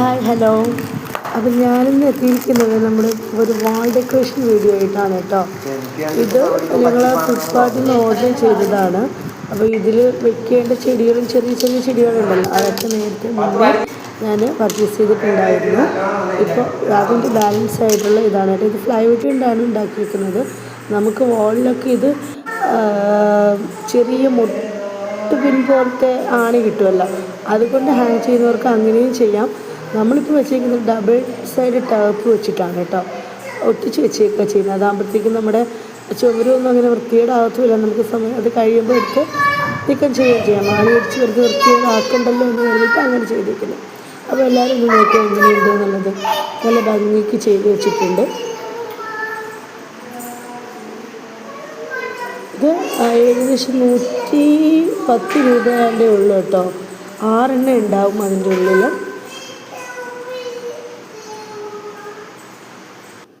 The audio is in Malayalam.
ഹായ് ഹലോ അപ്പം ഞാനിന്ന് എത്തിയിരിക്കുന്നത് നമ്മുടെ ഒരു വാൾ ഡെക്കറേഷൻ വീഡിയോ ആയിട്ടാണ് കേട്ടോ. ഇത് ഞങ്ങൾ ഫ്ലിപ്കാർട്ടിൽ നിന്ന് ഓർഡർ ചെയ്തതാണ്. അപ്പോൾ ഇതിൽ വെക്കേണ്ട ചെടികളും ചെറിയ ചെറിയ ചെടികളുണ്ടല്ലോ. അതൊക്കെ നേരത്തെ മുന്നേ ഞാൻ പർച്ചേസ് ചെയ്തിട്ടുണ്ടായിരുന്നു. ഇപ്പോൾ അതിന്റെ ബാലൻസ് ആയിട്ടുള്ള ഇതാണ് കേട്ടോ. ഇത് ഫ്ലൈവുഡ് കൊണ്ടാണ് ഉണ്ടാക്കിയിരിക്കുന്നത് നമുക്ക് വാളിലൊക്കെ ഇത് ചെറിയ മുട്ട് പിൻ പോലത്തെ ആണി കിട്ടുമല്ലോ അതുകൊണ്ട് ഹാങ് ചെയ്യുന്നവർക്ക് അങ്ങനെയും ചെയ്യാം. നമ്മളിപ്പോൾ വെച്ചേക്കുന്നത് ഡബിൾ സൈഡ് ടേപ്പ് വെച്ചിട്ടാണ് കേട്ടോ. ഒട്ടിച്ച് വെച്ചേക്കുക ചെയ്യുന്നത്. അതാകുമ്പോഴത്തേക്കും നമ്മുടെ ചുമരൊന്നും അങ്ങനെ വൃത്തികേടാകത്തുമില്ല നമുക്ക് സമയം അത് കഴിയുമ്പോൾ എടുത്ത് നീക്കം ചെയ്യുകയും ചെയ്യാം. ആണി അടിച്ച് വെറുതെ വൃത്തികേടാക്കണ്ടല്ലോ എന്ന് പറഞ്ഞിട്ട് അങ്ങനെ ചെയ്തേക്കുന്നത് അപ്പോൾ എല്ലാവരും ഒന്ന് നോക്കിയാൽ എങ്ങനെയുണ്ട് എന്നുള്ളത് നല്ല ഭംഗിക്ക് ചെയ്ത് വെച്ചിട്ടുണ്ട്. ഇത് ഏകദേശം നൂറ്റി പത്ത് രൂപയുടെ ഉള്ളു കേട്ടോ. ആറെണ്ണം ഉണ്ടാവും അതിന്റെ ഉള്ളിൽ